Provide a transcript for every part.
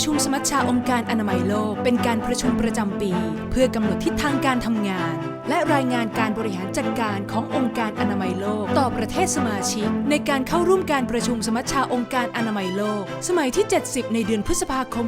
ประชุมสมัชชาองค์การอนามัยโลก เป็นการประชุมประจำปี เพื่อกำหนดทิศทางการทำงานและรายงานการบริหารจัดการขององค์การอนามัยโลก ต่อประเทศสมาชิก ในการเข้าร่วมการประชุมสมัชชาองค์การอนามัยโลก สมัยที่ 70 ในเดือนพฤษภาคม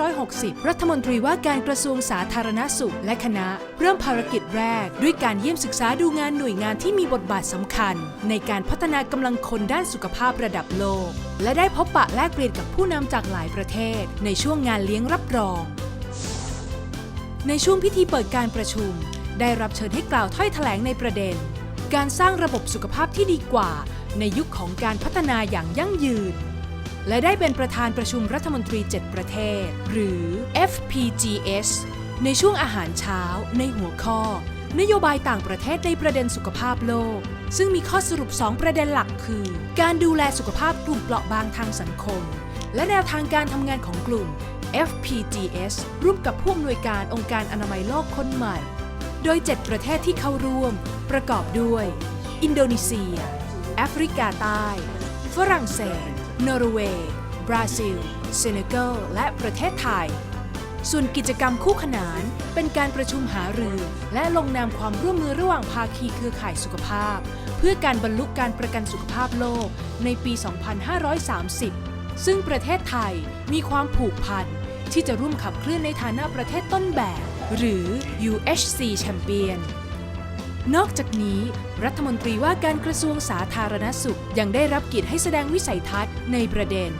2560 รัฐมนตรีว่าการกระทรวงสาธารณสุขและคณะ เริ่มภารกิจแรก ด้วยการเยี่ยมศึกษาดูงานหน่วยงานที่มีบทบาทสำคัญ ในการพัฒนากำลังคนด้านสุขภาพระดับโลก และได้พบปะแลกเปลี่ยนกับผู้นำจากหลายประเทศ ในช่วงงานเลี้ยงรับรอง ในช่วงพิธีเปิดการประชุม ได้รับเชิญให้กล่าวถ้อยแถลงในประเด็น การสร้างระบบสุขภาพที่ดีกว่า ในยุคของการพัฒนาอย่างยั่งยืน และได้เป็นประธานประชุมรัฐมนตรี 7 ประเทศ หรือ FPGS ในช่วงอาหารเช้า ในหัวข้อ นโยบายต่างประเทศในประเด็นสุขภาพโลก ซึ่งมีข้อสรุป 2 ประเด็นหลักคือ การดูแลสุขภาพกลุ่มเปราะบางทางสังคม และแนวทางการทำงานของกลุ่ม FPGS ร่วมกับผู้อำนวยการองค์การอนามัยโลกคนใหม่ โดย 7 ประเทศที่เข้าร่วม ประกอบด้วย อินโดนีเซีย แอฟริกาใต้ ฝรั่งเศส นอร์เวย์ บราซิล เซเนกัล และประเทศไทย ส่วนกิจกรรมคู่ขนานเป็นการประชุมหารือและลงนามความร่วมมือระหว่างภาคีเครือข่ายสุขภาพ เพื่อการบรรลุการประกันสุขภาพโลกในปี 2530 ซึ่งประเทศไทยมีความผูกพันที่จะร่วมขับเคลื่อนในฐานะประเทศต้นแบบ หรือ UHC Champion นอกจากนี้ รัฐมนตรีว่าการกระทรวงสาธารณสุข ยังได้รับกียรติให้แสดงวิสัยทัศน์ในประเด็น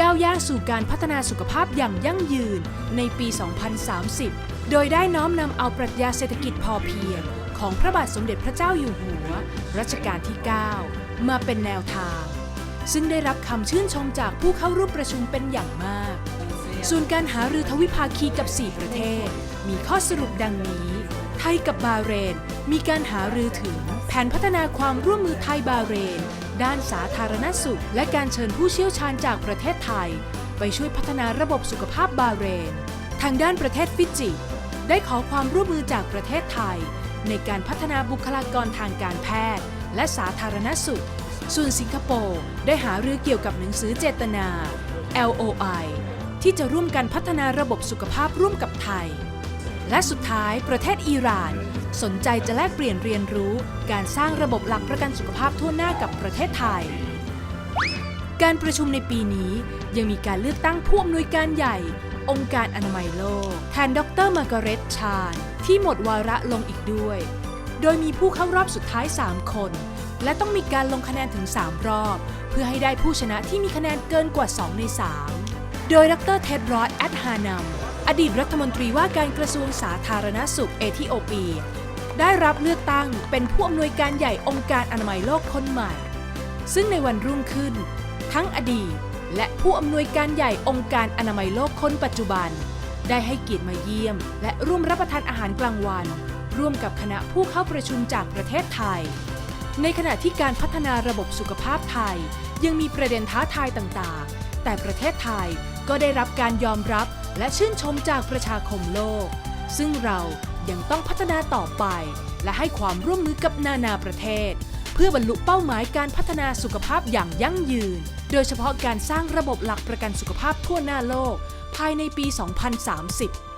ก้าวย่างสู่การพัฒนาสุขภาพอย่างยั่งยืนในปี 2030 โดยได้น้อมนำเอาปรัชญาเศรษฐกิจพอเพียง ของพระบาทสมเด็จพระเจ้าอยู่หัว รัชกาลที่ 9 มาเป็นแนวทาง ซึ่งได้รับคำชื่นชมจากผู้เข้าร่วมประชุมเป็นอย่างมาก ส่วนการหารือทวิภาคีกับ 4 ประเทศ มีข้อสรุปดังนี้ ไทยกับบาเรน มีการหารือถึง แผนพัฒนาความร่วมมือไทยบาเรน ด้านสาธารณสุข และการเชิญผู้เชี่ยวชาญจากประเทศไทย ไปช่วยพัฒนาระบบสุขภาพบาเรน ทางด้านประเทศฟิจิ ได้ขอความร่วมมือจากประเทศไทย ในการพัฒนาบุคลากรทางการแพทย์ และสาธารณสุข ส่วนสิงคโปร์ได้หารือเกี่ยวกับหนังสือเจตนา LOI ที่จะร่วมกันพัฒนาระบบสุขภาพร่วมกับไทย และสุดท้ายประเทศอิหร่าน สนใจจะแลกเปลี่ยนเรียนรู้ การสร้างระบบหลักประกันสุขภาพทั่วหน้ากับประเทศไทย การประชุมในปีนี้ยังมีการเลือกตั้งผู้อำนวยการใหญ่ องค์การอนามัยโลกแทนดรมาร์กาเร็ตชาญที่หมดวาระลงอีกด้วย โดยมีผู้เข้ารอบสุดท้าย 3 คน และต้องมีการลงคะแนนถึง 3 รอบ เพื่อให้ได้ผู้ชนะที่มีคะแนนเกินกว่า 2 ใน 3 โดยดรเท็ดรอดแอดฮานัมอดีตรัฐมนตรีว่าการกระทรวงสาธารณสุขเอธิโอเปีย ได้รับเลือกตั้งเป็นผู้อำนวยการใหญ่องค์การอนามัยโลกคนใหม่ ซึ่งในวันรุ่งขึ้น ทั้งอดีตและผู้อำนวยการใหญ่องค์การอนามัยโลกคนปัจจุบัน ได้ให้เกียรติมาเยี่ยม และร่วมรับประทานอาหารกลางวัน ร่วมกับคณะผู้เข้าประชุมจากประเทศไทย ในขณะที่การพัฒนาระบบสุขภาพไทย ยังมีประเด็นท้าทายต่างๆ แต่ประเทศไทยก็ได้รับการยอมรับและชื่นชมจากประชาคมโลก ซึ่งเรายังต้องพัฒนาต่อไป และให้ความร่วมมือกับนานาประเทศ เพื่อบรรลุเป้าหมายการพัฒนาสุขภาพอย่างยั่งยืน โดยเฉพาะการสร้างระบบหลักประกันสุขภาพทั่วหน้าโลก ภายในปี 2030